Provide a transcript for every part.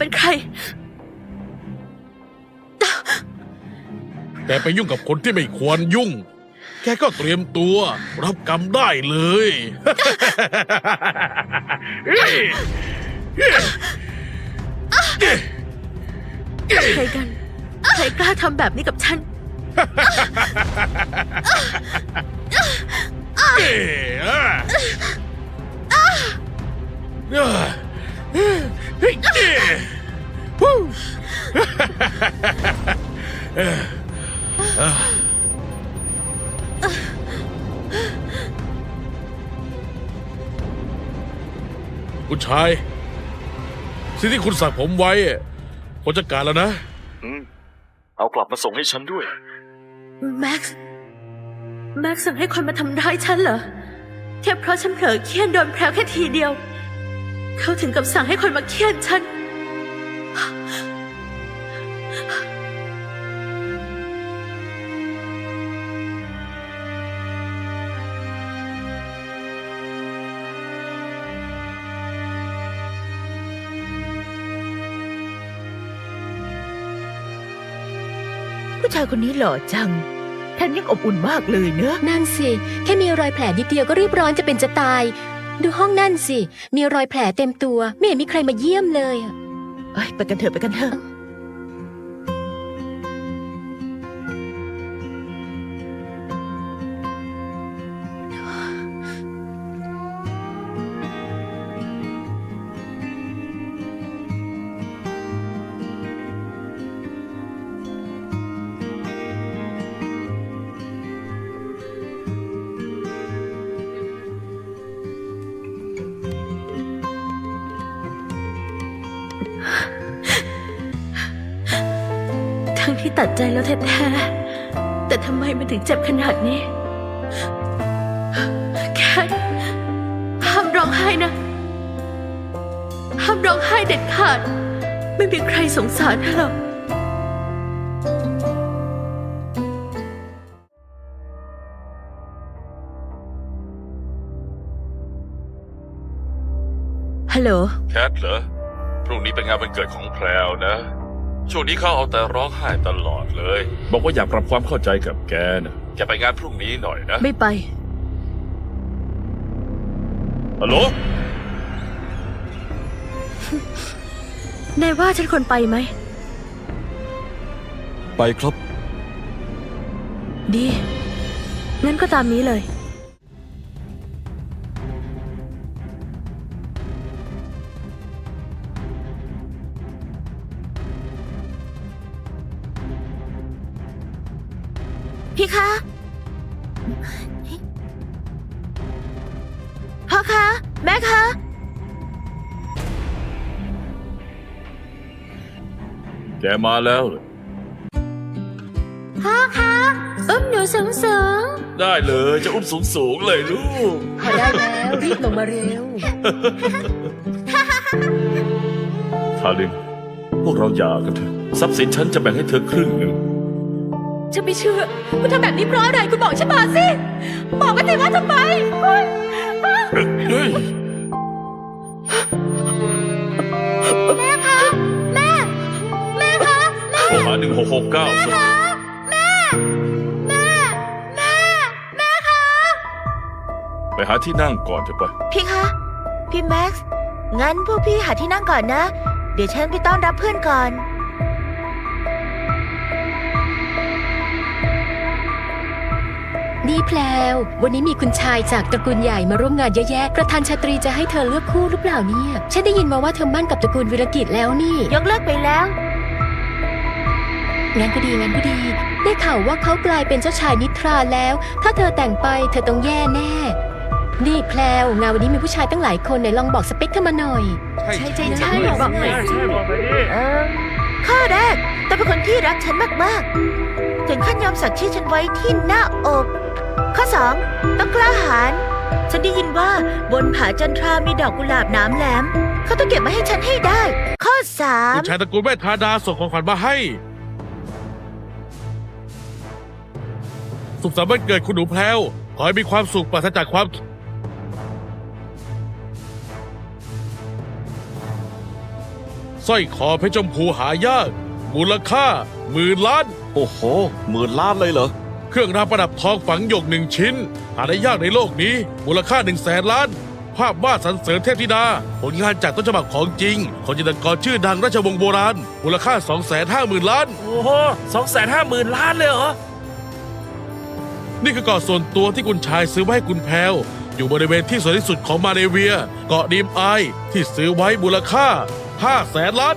แกเป็นใคร แต่ไปยุ่งกับคนที่ไม่ควรยุ่ง แกก็เตรียมตัวรับกรรมได้เลย ใครกัน ใครกล้าทำแบบนี้กับฉันเคุณชาย สิ่งที่คุณสั่งผมไว้อะผมจัดการแล้วนะ อืมเอากลับมาส่งให้ฉันด้วย แม็กซ์แม็กซ์สั่งให้คนมาทำร้ายฉันเหรอแค่เพราะฉันเผลอเคี่ยนโดนแพรวแค่ทีเดียว เขาถึงกับสั่งให้คนมาเคี่ยนฉัน ผู้ชายคนนี้หล่อจังแถมยังอบอุ่นมากเลยเนอะ นั่นสิ แค่มีรอยแผลนิดเดียวก็รีบร้อนจะเป็นจะตาย ดูห้องนั่นสิ มีรอยแผลเต็มตัว ไม่เห็นมีใครมาเยี่ยมเลยอะ เอ้ยไปกันเถอะไปกันเถอะ ทั้งที่ตัดใจแล้วแท้ๆ แต่ทำไมมันถึงเจ็บขนาดนี้ แค่ห้ามร้องไห้นะ ห้ามร้องไห้เด็ดขาด ไม่มีใครสงสารเธอหรอกฮัลโหล แคทเหรอ พรุ่งนี้เป็นงานวันเกิดของแพรวนะ ช่วงนี้เขาเอาแต่ร้องไห้ตลอดเลย บอกว่าอยากปรับความเข้าใจกับแกนะแกไปงานพรุ่งนี้หน่อยนะไม่ไป ฮัลโหลนายว่าฉันควรไปไหม ไปครับ ดี งั้นก็ตามนี้เลย มาแล้วเหรอพ่อคะอุ้มหนูสูงสูงได้เลยจะอุ้มสูงสูงๆเลยลูก พอได้แล้วรีบลงมาเร็ว ทาลินพวกเราหย่ากันเถอะทรัพย์สินฉันจะแบ่งให้เธอครึ่งหนึ่งจะไม่เชื่อ คุณทำแบบนี้เพราะอะไร คุณบอกฉันมาสิ บอกมาสิว่าทำไมเฮ้ยเฮ้ยาหนึ่งหกหกเก้าแม่ แม่ แม่ แม่คะ ไปหาที่นั่งก่อนเถอะไป พี่คะ พี่แม็กซ์ งั้นพวกพี่หาที่นั่งก่อนนะ เดี๋ยวฉันไปต้อนรับเพื่อนก่อน นี่แพลว วันนี้มีคุณชายจากตระกูลใหญ่มาร่วมงานเยอะแยะ ประธานชาตรีจะให้เธอเลือกคู่หรือเปล่าเนี่ย ฉันได้ยินมาว่าเธอมั่นกับตระกูลวิรกิจแล้วนี่ ยกเลิกไปแล้ว งั้นก็ดีงั้นก็ดี ได้ข่าวว่าเขากลายเป็นเจ้าชายนิทราแล้ว ถ้าเธอแต่งไปเธอต้องแย่แน่ นี่แพลวงานวันนี้มีผู้ชายตั้งหลายคนไหนลองบอกสเปคเธอมาหน่อย ใช่ใช่ใช่บอกหน่อยสิเออข้อแรกต้องเป็นคนที่รักฉันมากๆ ถึงขั้นยอมสักชื่อฉันไว้ที่หน้าอก ข้อสองต้องกล้าหาญฉันได้ยินว่าบนผาจันทรามีดอกกุหลาบหน้ำแหลม เขาต้องเก็บมาให้ฉันให้ได้ ข้อสามคุณชายตระกูลแม่ทาดาส่งของขวัญมาให้ สุขสันต์วันเกิดคุณหนูแพรวขอให้มีความสุขปราศจากความสสร้อยคอเพชรชมพูหายาก มูลค่าหมื่นล้าน โอ้โหหมื่นล้านเลยเหรอ เครื่องรางประดับทองฝังหยกหนึ่งชิ้น หาได้ยากในโลกนี้ มูลค่าหนึ่งแสนล้าน ภาพวาดสรรเสริญเทพธิดา ผลงานจากต้นฉบับของจริง ของจิตรกรชื่อดังราชวงศ์โบราณ มูลค่า2 5 0 0 0 0ล้าน โอ้โหสองแสนห้าหมื่นล้านเลยเหรอ นี่คือเกาะส่วนตัวที่คุณชายซื้อไว้ให้คุณแพลวอยู่บริเวณที่สวยที่สุดของมาเลเวีย เกาะดีมไอายที่ซื้อไว้มูลค่า5แสนล้าน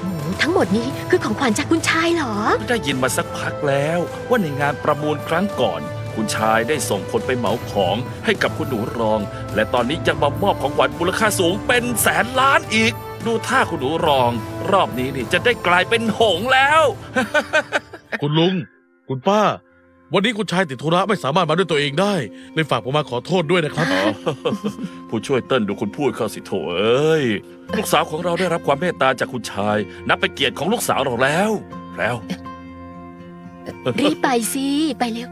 โอ้โหทั้งหมดนี้คือของขวัญจากคุณชายเหรอ ได้ยินมาสักพักแล้ว ว่าในงานประมูลครั้งก่อน คุณชายได้ส่งคนไปเหมาของให้กับคุณหนูรอง และตอนนี้ยังมามอบของขวัญมูลค่าสูงเป็นแสนล้านอีก ดูท่าคุณหนูรอง รอบนี้นี่จะได้กลายเป็นหงส์แล้ว คุณลุง คุณป้า วันนี้คุณชายติดธุระไม่สามารถมาด้วยตัวเองได้เลยฝากผมมาขอโทษด้วยนะครับอ๋อผู้ช่วยเติ้ลดูคุณพูดเข้าสิโถเอ้ย ลูกสาวของเราได้รับความเมตตาจากคุณชาย นับเป็นเกียรติของลูกสาวเราแล้ว แล้ว รีบไปสิไปเร็ว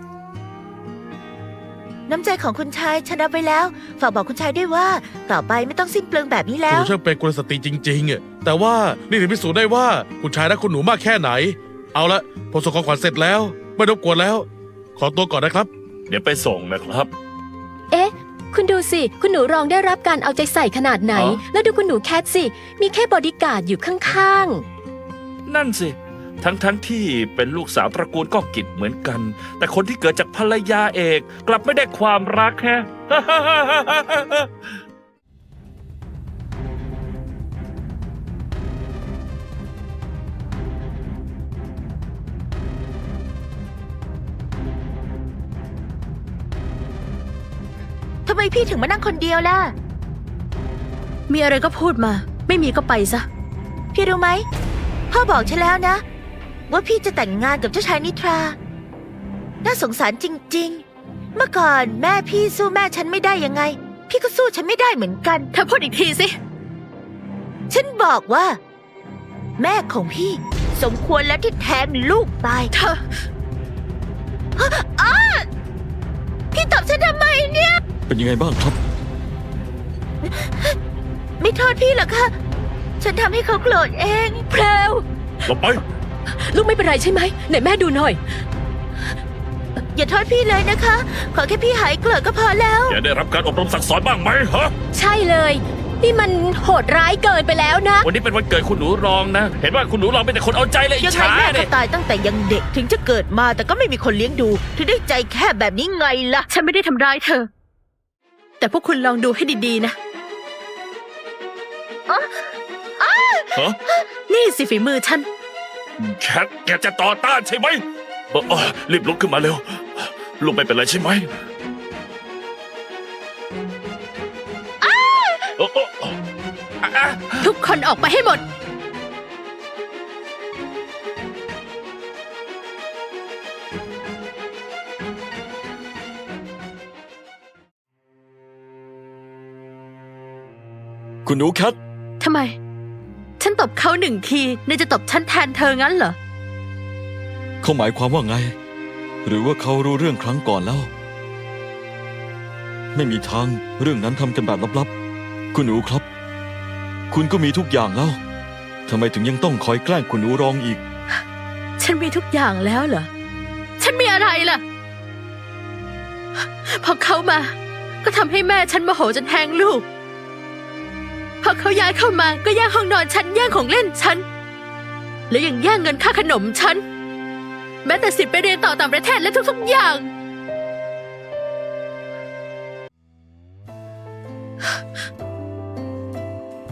น้ำใจของคุณชายฉันรับไว้แล้ว ฝากบอกคุณชายด้วยว่า ต่อไปไม่ต้องสิ้นเปลืองแบบนี้แล้คุวณช่างเป็นกุลสตรีจริงๆอะแต่ว่านี่ถึงพิสูจน์ได้ว่าคุณชายรักคุณหนูมากแค่ไหน เอาละผมส่งของขวัญเสร็จแล้ว ไม่รบกวนแล้ว ขอตัวก่อนนะครับ เดี๋ยวไปส่งนะครับ เอ๊ะ คุณดูสิ คุณหนูรองได้รับการเอาใจใส่ขนาดไหน อ๋อ แล้วดูคุณหนูแคทสิ มีแค่บอดี้การ์ดอยู่ข้างนั่นสิ ทั้งทั้งที่เป็นลูกสาวตระกูลก้องกิจเหมือนกัน แต่คนที่เกิดจากภรรยาเอก กลับไม่ได้ความรักแฮะ ทำไมพี่ถึงมานั่งคนเดียวล่ะ มีอะไรก็พูดมา ไม่มีก็ไปซะ พี่รู้ไหมพ่อบอกฉันแล้วนะ ว่าพี่จะแต่งงานกับเจ้าชายนิทรา น่าสงสารจริง ๆ เมื่อก่อนแม่พี่สู้แม่ฉันไม่ได้ยังไง พี่ก็สู้ฉันไม่ได้เหมือนกัน เธอพูดอีกทีสิ ฉันบอกว่า แม่ของพี่ สมควรแล้วที่แทงลูกตาย เธอพี่ตอบฉันทำไมเนี่ย เป็นยังไงบ้างครับ ไม่โทษพี่หรอกค่ะฉันทำให้เขาโกรธเองๆแพรวหลบไป ลูกไม่เป็นไรใช่ไหมไหนแม่ดูหน่อย อย่าโทษพี่เลยนะคะ ขอแค่พี่หายโกรธก็พอแล้ว อย่าได้รับการอบรมสั่งสอนบ้างไหมฮะ ใช่เลย นี่มันโหดร้ายเกินไปแล้วนะ วันนี้เป็นวันเกิดคุณหนูรองนะ เห็นว่าคุณหนูรองเป็นแต่คนเอาใจเลยอิยัจงไงฉาแม่เนี่ก็ยตายตั้งแต่ยังเด็กถึงจะเกิดมาแต่ก็ไม่มีคนเลี้ยงดู ถึงได้ใจแค่แบบนี้ไงล่ะ ฉันไม่ได้ทำร้ายเธอ แต่พวกคุณลองดูให้ดีๆนะ ฮะนี่สิฝีมือฉัน แคทแกจะต่อต้านใช่ไหมเออเออรีบลุกขึ้นมาเร็วลูกไม่เป็นไรใช่ไหมเออเออเอออะทุกคนออกไปให้หมด คุณหนูแคททำไม ฉันตบเขาหนึ่งทีนายจะตบฉันแทนเธองั้นเหรอ เขาหมายความว่าไง หรือว่าเขารู้เรื่องครั้งก่อนแล้ว ไม่มีทางเรื่องนั้นทำกันแบบลับๆ คุณหนูครับ คุณก็มีทุกอย่างแล้วทำไมถึงยังต้องคอยแกล้งคุณหนูรองอีก ฉันมีทุกอย่างแล้วเหรอ ฉันมีอะไรล่ะ พอเขามา ก็ทำให้แม่ฉันโมโหจนแทงลูก พอเขาย้ายเข้ามาก็แย่งห้องนอนฉันแย่งของเล่นฉัน และยังแย่งเงินค่าขนมฉัน แม้แต่สิทธิ์ไปเรียนต่อต่างประเทศและทุกๆอย่าง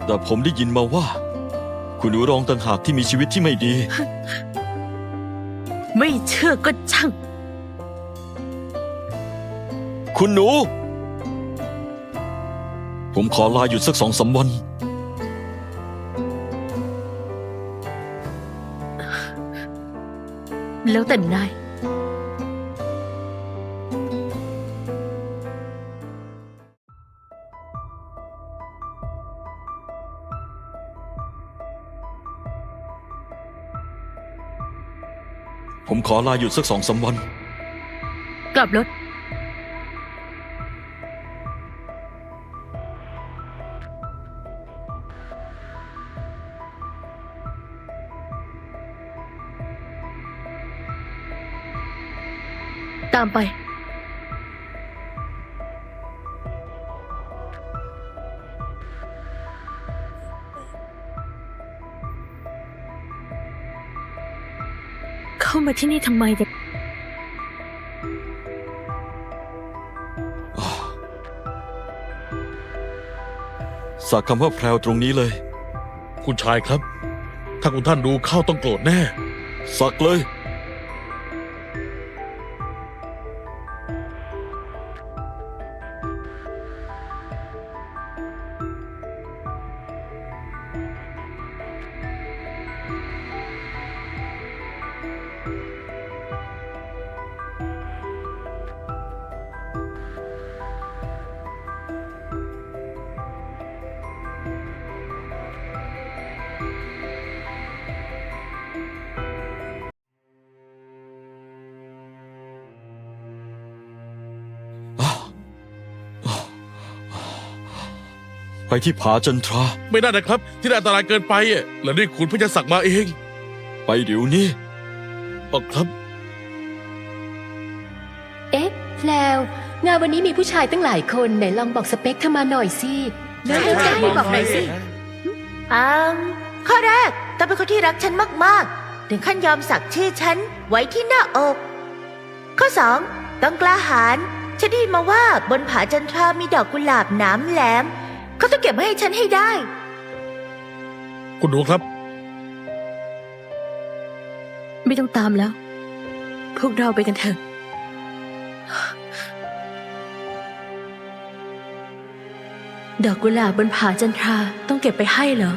แต่ผมได้ยินมาว่า คุณหนูรองต่างหากที่มีชีวิตที่ไม่ดี ไม่เชื่อก็ช่าง คุณหนู ผมขอลาหยุดสักสองสามวัน แล้วแต่นายผมขอลาหยุดสักสองสามวัน กลับรถ ตามไป เข้ามาที่นี่ทำไมกันสักคำว่าแพรวตรงนี้เลย คุณชายครับ ถ้าคุณท่านรู้เข้าต้องโกรธแน่ สักเลย ที่ผาจันทรา ไม่ได้นะครับ ที่นั่นอันตรายเกินไปอะและนี่คุณเพิ่งจะสักมาเอง ไปเดี๋ยวนี้อ๋อครับ เอ๊ะแพลวงานวันนี้มีผู้ชายตั้งหลายคนไหนลองบอกสเปคเธอมาหน่อยสิเดินใกล้ๆบอกหน่อยสิ อืมข้อแรกต้องเป็นคนที่รักฉันมากๆ ถึงขั้นยอมสักชื่อฉันไว้ที่หน้าอก ข้อสองต้องกล้าหาญฉันได้ยินมาว่าบนผาจันทรามีดอกกุหลาบหนามแหลม เขาต้องเก็บไว้ให้ฉันให้ได้ คุณหนูครับ ไม่ต้องตามแล้ว พวกเราไปกันเถอะ ดอกกุหลาบบนผาจันทราต้องเก็บไปให้เหรอ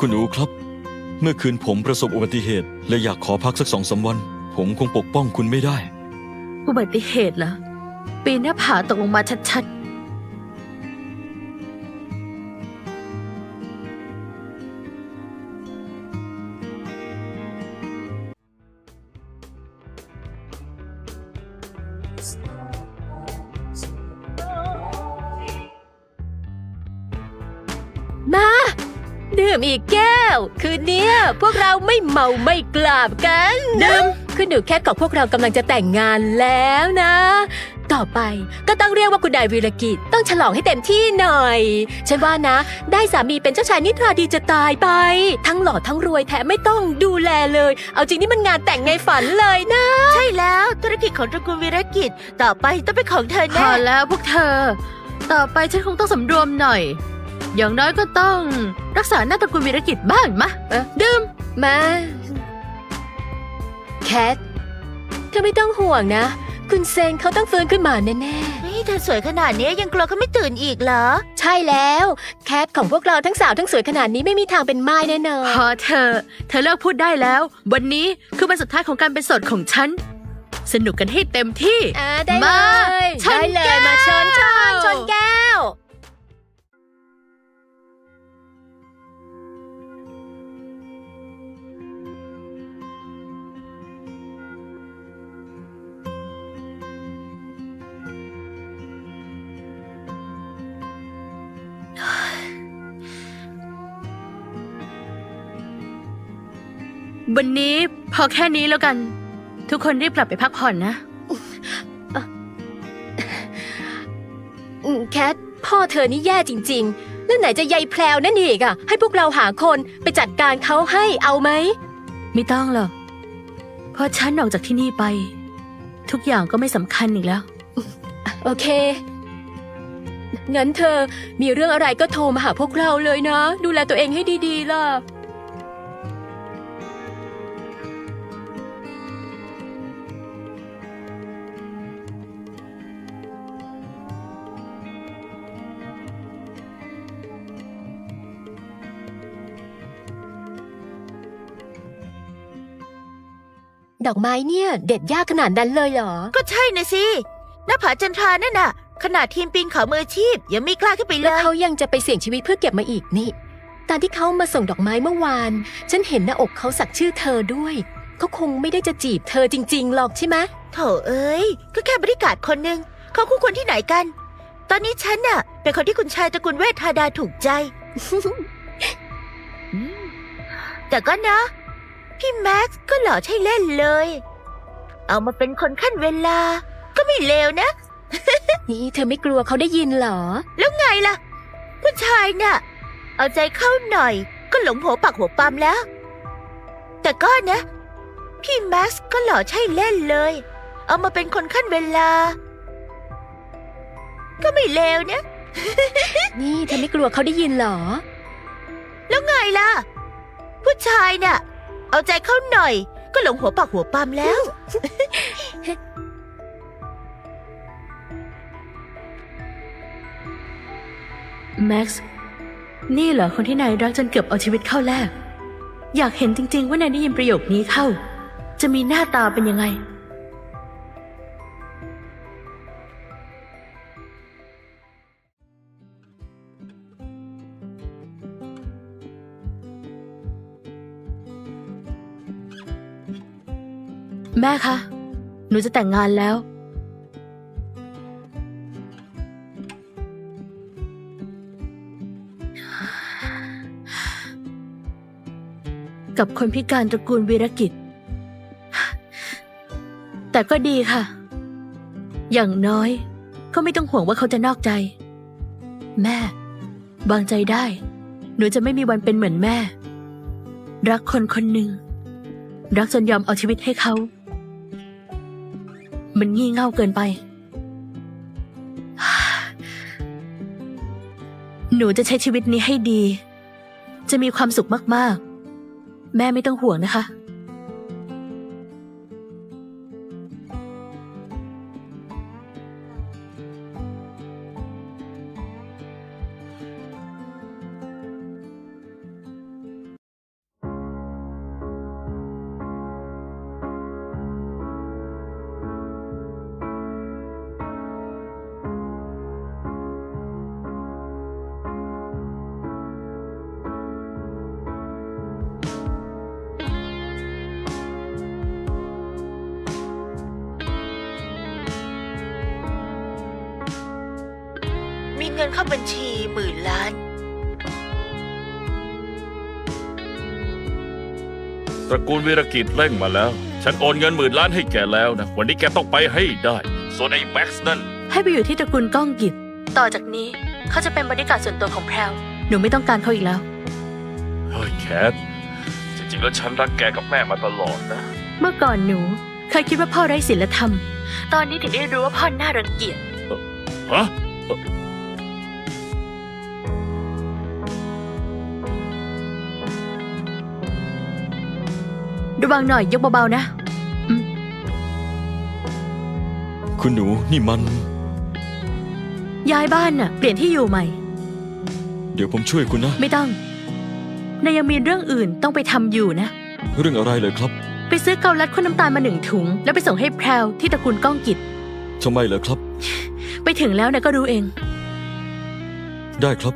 คุณอูครับ เมื่อคืนผมประสบอุบัติเหตุและอยากขอพักสักสองสามวัน ผมคงปกป้องคุณไม่ได้ อุบัติเหตุเหรอปีนหน้าผาตกลงมาชัดๆ ดื่มอีกแก้ว คืนเนี้ยพวกเราไม่เมาไม่กราบกันดื่มคือหนูแค่กับพวกเรากำลังจะแต่งงานแล้วนะ ต่อไปก็ต้องเรียกว่าคุณนายวีรกิจต้องฉลองให้เต็มที่หน่อยฉันว่านะ ได้สามีเป็นเจ้าชายนิทราดีจะตายไป ทั้งหล่อทั้งรวยแถมไม่ต้องดูแลเลย เอาจริงนี่มันงานแต่งไงฝันเลยนะ ใช่แล้วธุรกิจของตระกูลวีรกิจ ต่อไปต้องเป็นของเธอพแน่ อแล้วพวกเธอ ต่อไปฉันคงต้องสำรวมหน่อย อย่างน้อยก็ต้อง รักษาหน้าตระกูลวีรกิจบ้างมะเออดื่มมาแคทเธอไม่ต้องห่วงนะ คุณเซนเขาต้องฟื้นขึ้นมาแน่เฮ้ยเธอสวยขนาดนี้ยังกลัวเขาไม่ตื่นอีกเหรอ ๆ ใช่แล้ว แคทของพวกเราทั้งสาวทั้งสวยขนาดนี้ไม่มีทางเป็นไม้แน่นอนพอเธอ เธอเลิกพูดได้แล้ว วันนี้คือวันสุดท้ายของการเป็นโสดของฉัน สนุกกันให้เต็มที่ อ่าได้มาเลยชนได้เลยแก้วมาชนชนชนแก้ว วันนี้พอแค่นี้แล้วกัน ทุกคนรีบกลับไปพักผ่อนนะอืมแคทพ่อเธอนี่แย่จริง ๆ แล้วไหนจะยายแพรวนั่นอีกอะ ให้พวกเราหาคนไปจัดการเขาให้เอาไหม ไม่ต้องหรอกเพราะฉันออกจากที่นี่ไป ทุกอย่างก็ไม่สำคัญอีกแล้ว โอเค งั้นเธอมีเรื่องอะไรก็โทรมาหาพวกเราเลยนะ ดูแลตัวเองให้ดีๆล่ะ ดอกไม้เนี่ย เด็ดยากขนาดนั้นเลยเหรอ ก็ใช่นะสิหน้าผาจันทรานั่นน่ะ ขนาดทีมปีนเขามืออาชีพ ยังไม่กล้าขึ้นไปเลแล้วย เขายังจะไปเสี่ยงชีวิตเพื่อเก็บมาอีกนี่ ตอนที่เขามาส่งดอกไม้เมื่อวาน ฉันเห็นหน้าอกเขาสักชื่อเธอด้วย เขาคงไม่ได้จะจีบเธอจริง ๆ หรอกใช่ไหมโถเอ้ย ก็แค่บริการคนหนึ่งเขาคู่ควรที่ไหนกัน ตอนนี้ฉันน่ะ เป็นคนที่คุณชายตระกูลเวทธาดาถูกใจอืมแต่ก็นะ พี่แม็กซ์ก็หล่อใช่เล่นเลย เอามาเป็นคนขั้นเวลา ก็ไม่เลวนะ นี่เธอไม่กลัวเขาได้ยินเหรอ แล้วไงล่ะ ผู้ชายน่ะ เอาใจเข้าหน่อย ก็หลงหัวปักหัวปั๊มแล้ว แต่ก็นะ พี่แม็กซ์ก็หล่อใช่เล่นเลย เอามาเป็นคนขั้นเวลา ก็ไม่เลวนะ นี่เธอไม่กลัวเขาได้ยินเหรอ แล้วไงล่ะ ผู้ชายน่ะ เอาใจเข้าหน่อย ก็หลงหัวปักหัวปั๊มแล้ว แม็กซ์นี่เหรอคนที่นายรักจนเกือบเอาชีวิตเข้าแลกอยากเห็นจริง ๆ ว่านายได้ยินประโยคนี้เข้า จะมีหน้าตาเป็นยังไง แม่คะ หนูจะแต่งงานแล้ว กับคนพิการตระกูลวีรกิจ แต่ก็ดีค่ะ อย่างน้อยก็ไม่ต้องห่วงว่าเขาจะนอกใจ แม่วางใจได้ หนูจะไม่มีวันเป็นเหมือนแม่ รักคนคนหนึ่ง รักจนยอมเอาชีวิตให้เขา มันงี่เง่าเกินไป หนูจะใช้ชีวิตนี้ให้ดี จะมีความสุขมาก ๆ แม่ไม่ต้องห่วงนะคะ เงินเข้าบัญชีหมื่นล้าน ตระกูลวีรกิจเร่งมาแล้ว ฉันโอนเงินหมื่นล้านให้แกแล้วนะ วันนี้แกต้องไปให้ได้ ส่วนไอ้แม็กซ์นั่น ให้ไปอยู่ที่ตระกูลก้องกิจ ต่อจากนี้เขาจะเป็นบริการดส่วนตัวของแพรวหนูไม่ต้องการเขาอีกแล้ว เฮ้ยแคท จริงๆแล้วฉันรักแกกับแม่มาตลอดนะ เมื่อก่อนหนูเคยคิดว่าพ่อไร้ศีลธรรม ตอนนี้ถึงได้รู้ว่าพ่อน่ารังเกียจ ฮะ ระวังหน่อยยกเบาๆนะ คุณหนูนี่มัน ย้ายบ้านน่ะ เปลี่ยนที่อยู่ใหม่ เดี๋ยวผมช่วยคุณนะ ไม่ต้องนายยังมีเรื่องอื่นต้องไปทำอยู่นะ เรื่องอะไรเลยครับไปซื้อเกาลัดข้นน้ำตาลมาหนึ่งถุง แล้วไปส่งให้แพรวที่ตระกูลก้องกิจ ทำไมเหรอครับ ไปถึงแล้วนายก็รู้เอง ได้ครับ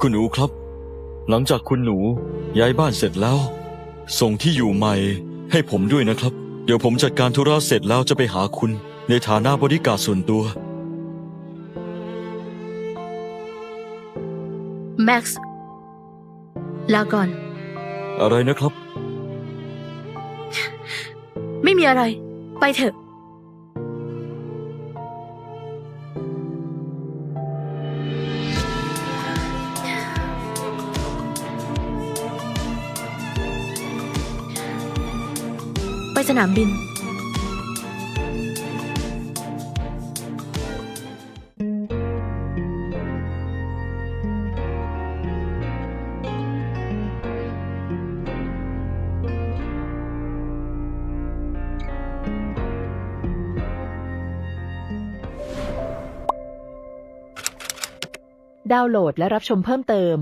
คุณหนูครับ หลังจากคุณหนูย้ายบ้านเสร็จแล้ว ส่งที่อยู่ใหม่ให้ผมด้วยนะครับ เดี๋ยวผมจัดการธุระเสร็จแล้วจะไปหาคุณ ในฐานะบริการดส่วนตัว แม็กซ์ ลาก่อน อะไรนะครับ ไม่มีอะไร ไปเถอะ ไปสนามบิน ดาวน์โหลดและรับชมเพิ่มเติม